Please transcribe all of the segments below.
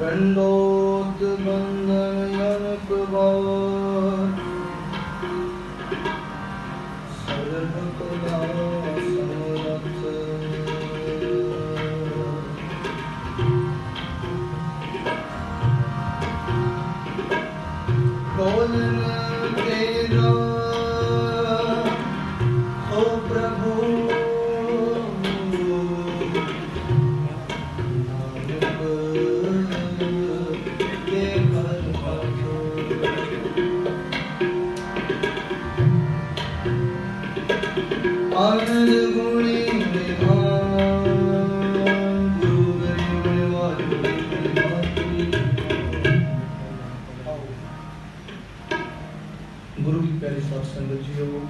दंडोत बंधन जनक भार सर्व कला समरथ बोलन तेरा ਗੁਰੂ ਕੀ ਪਿਆਰੀ ਸਾਧ ਸੰਗਤ ਜੀਓ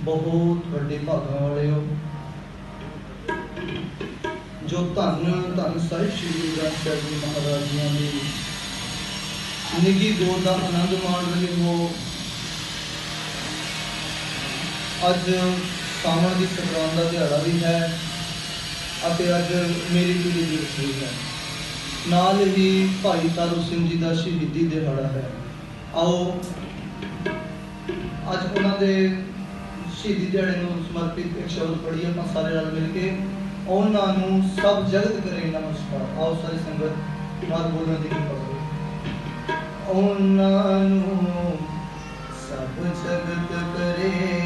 ਬਹੁਤ ਵੱਡੇ ਭਾਗਾਂ ਵਾਲਿਓ ਜੋ ਧੰਨ ਧੰਨ ਸਾਹਿਬ ਸ਼੍ਰੀ ਗੁਰੂ ਗ੍ਰੰਥ ਸਾਹਿਬ ਜੀ ਮਹਾਰਾਜ ਜੀਆਂ ਦੀ ਨਿੱਗੀ ਗੋਦ ਦਾ ਆਨੰਦ ਮਾਣ ਰਹੇ ਹੋ ਅੱਜ ਸਾਵਣ ਦੀ ਸੰਗਰਾਂਦ ਦਾ ਦਿਹਾੜਾ ਵੀ ਹੈ ਅਤੇ ਅੱਜ ਮੇਰੀ ਪੀੜੀ ਦੀ ਰਸੋਈ ਹੈ। ਨਾਲ ਹੀ ਭਾਈ ਤਾਰੂ ਸਿੰਘ ਜੀ ਦਾ ਸ਼ਹੀਦੀ ਦਿਹਾੜਾ ਹੈ। ਆਓ, ਅੱਜ ਉਹਨਾਂ ਦੇ ਸ਼ਹੀਦੀ ਦਿਹਾੜੇ ਨੂੰ ਸਮਰਪਿਤ ਇੱਕ ਸ਼ਬਦ ਪੜ੍ਹੀਏ ਆਪਾਂ ਸਾਰੇ ਰਲ ਮਿਲ ਕੇ। ਉਹਨਾਂ ਨੂੰ ਸਭ ਜਗਤ ਕਰੇ ਨਮਸਕਾਰ। ਆਓ ਸਾਰੀ ਸੰਗਤ ਨਾਲ ਬੋਲਣ ਦੀ ਕਿਰਪਾ ਉਹਨਾਂ ਨੂੰ ਸਭ ਜਗਤ ਕਰੇ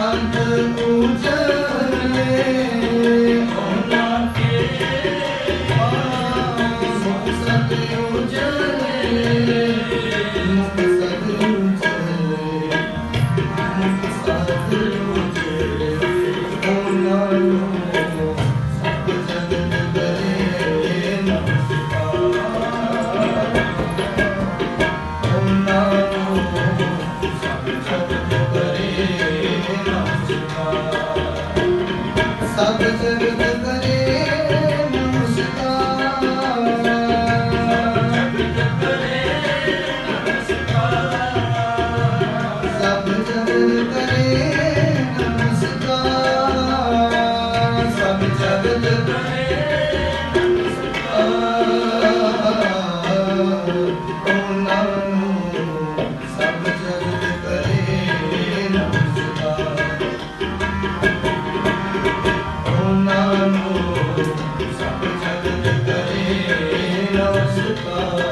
ਮੁਖ ਸਾਧ ਪੂਜਨੇ ਉਹਨਾਂ ਨਮਸਕਾਰ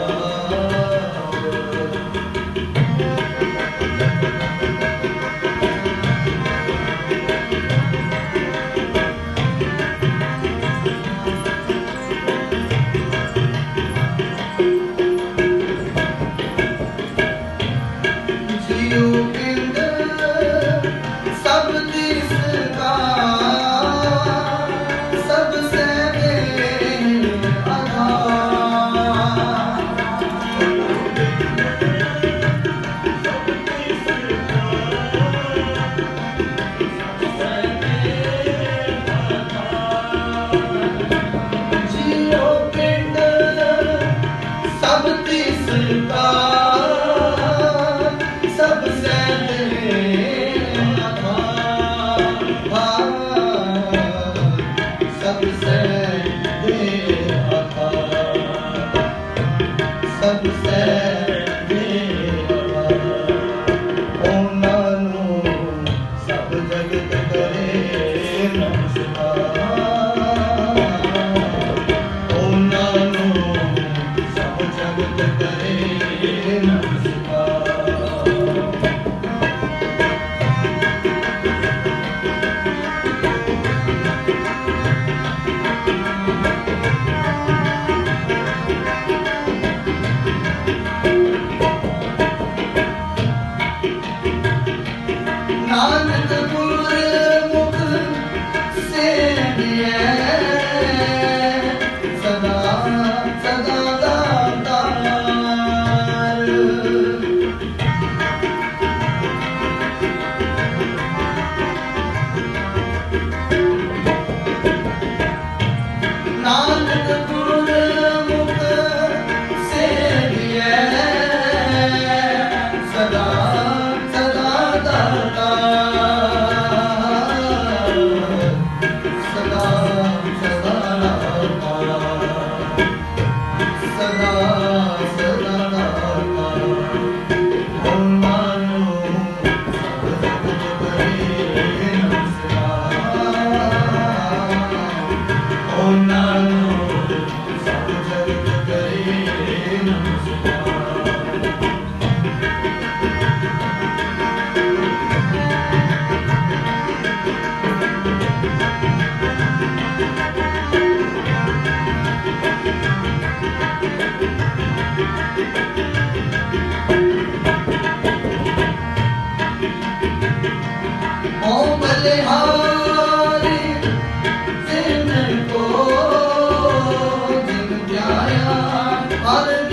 Yeah.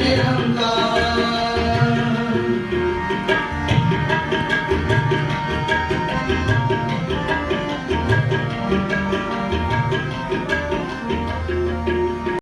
Ram Ram Ram Ram